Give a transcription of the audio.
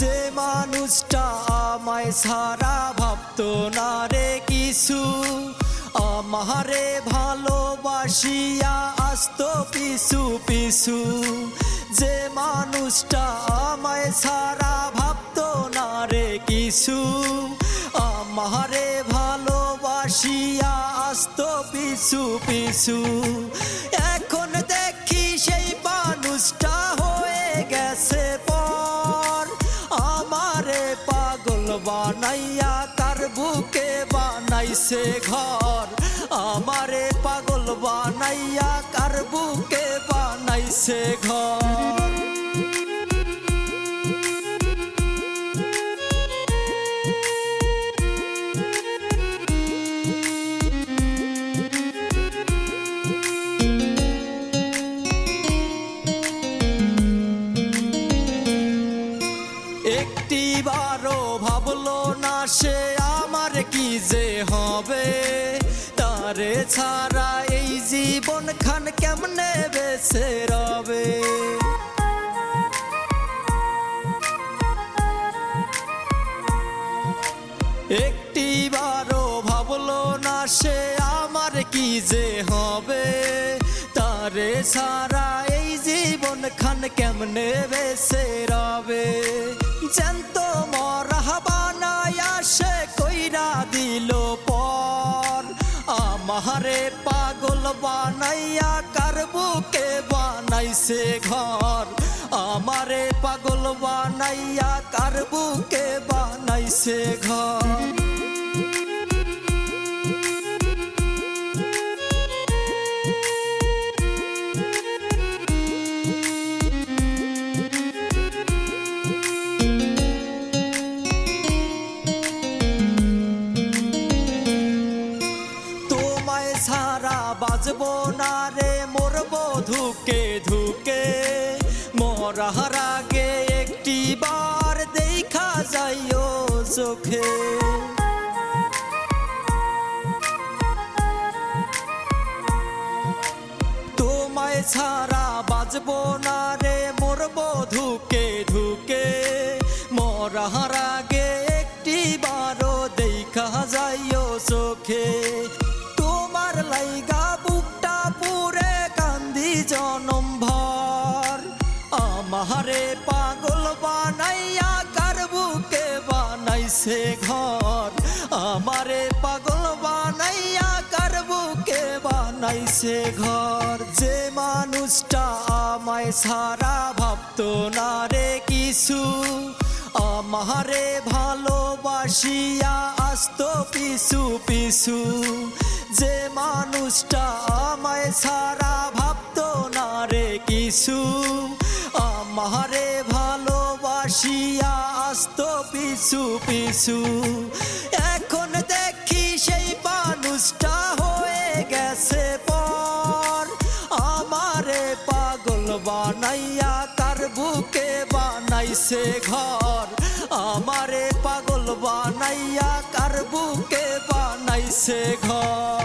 যে মানুষটা আমায় সারা ভাবতো না রে কিছু, আমারে ভালোবাসিয়া আসতো পিছু পিছু। যে মানুষটা আমায় সারা ভাবতো না রে কিছু, আমারে ভালোবাসিয়া আসতো পিছু পিছু। এখন দেখি সেই মানুষটা হয়ে গেছে বানাইয়া তার বুকে বানাইছে ঘর। আমারে পাগল বানাইয়া কার বুকে বানাইছে ঘর। সে আমার কি যে হবে? তারে ছাড়া এই জীবন খান কেমনে বেছে রবে? একটি বারো ভাবলো না সে আমার কি যে হবে? তারে সারা এই জীবন খান কেমনে বেছে বানাইয়া কার বুকে বানাইছে ঘর? আমারে পাগল বানাইয়া কার বুকে বানাইছে ঘর? বাজবো না রে, মরবো ধুকে ধুকে। মরার আগে একটি বার দেখা যাইও চোখে। তোমায় ছাড়া বাজবো না রে, মরবো ধুকে জনম ভর। আমারে পাগল বানাইয়া কার বুকে বানাইছে ঘর। আমারে পাগল বানাইয়া কার বুকে বানাইছে ঘর। যে মানুষটা আমায় সারা ভাবতো না রে কিছু। আমারে ভালোবাসিয়া আসতো পিছু পিছু। যে মানুষটা আমায় সারা কিছু। আমারে ভালোবাসিয়া আসতো পিছু পিছু। এখন দেখি সেই মানুষটা হয়ে গেছে পর। আমারে পাগল বানাইয়া তার বুকে বানাইছে ঘর। আমারে পাগল বানাইয়া কার বুকে বানাইছে ঘর।